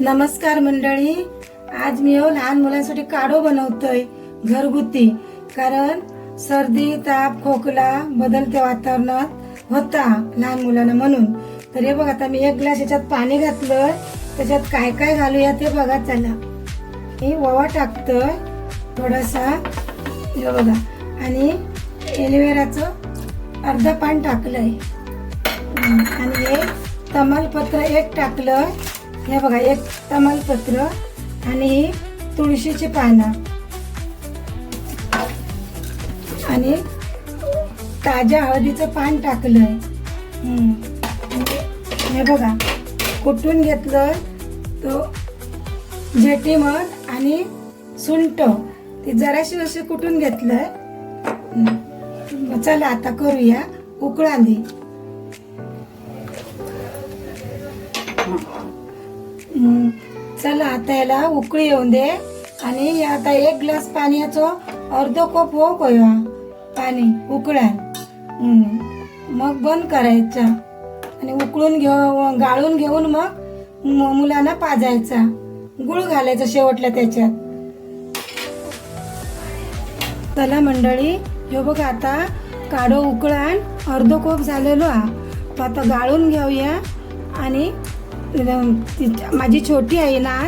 नमस्कार मंडळी. आज मी हो लहान मुलांसाठी काढो बनवतोय घरगुती. कारण सर्दी ताप खोकला बदलत्या वातावरणात होता लहान मुलांना म्हणून. तर हे बघा आता मी एक ग्लास याच्यात पाणी घातलं. त्याच्यात काय काय घालूया ते बघा चला. मी ओवा टाकतोय थोडासा. हे बघा. आणि एलिव्हेराचं अर्धा पान टाकलंय. आणि हे तमालपत्र एक टाकलं. हे बघा एक तमालपत्र आणि ही तुळशीची पानं. आणि ताज्या हळदीचं पान टाकलंय. हे बघा कुटून घेतलं तो जेटीमध आणि सुंट. ती जराशी अशी कुटून घेतलंय. चला आता करूया. उकळांदी चला आता याला उकळी येऊन दे. आणि आता एक ग्लास पाण्याचं अर्ध कप हो कोया. पाणी उकळ्यान मग बंद करायचा. आणि उकळून घेऊ गाळून घेऊन मग म- मुलांना पाजायचा. गुळ घालायचा शेवटला त्याच्यात. चला मंडळी हे बघा आता काढो उकळान अर्ध कोप झालेलो हा. तो आता गाळून घेऊया. आणि माझी छोटी आई ना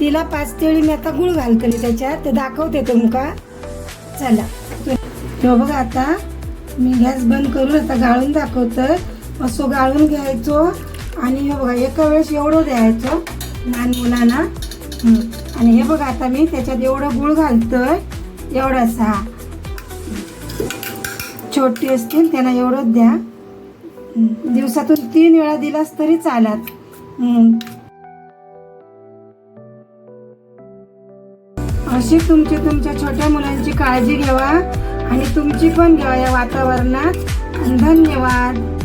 तिला पाच तेळी मी आता गुळ घालतली त्याच्यात. ते दाखवते तुमका. चला. हे बघा आता मी गॅस बंद करून आता गाळून दाखवतं. असं गाळून घ्यायचो. आणि हे बघा एका वेळेस एवढं द्यायचो. लहान मुलांना. आणि हे बघा आता मी त्याच्यात एवढं गुळ घालतोय. एवढासा छोटी असतील त्यांना एवढंच द्या. दिवसातून तीन वेळा दिलास तरी चालत. अशी तुमची तुमच्या छोट्या मुलांची काळजी घ्यावा आणि तुमची पण घ्यावा या वातावरणात. धन्यवाद.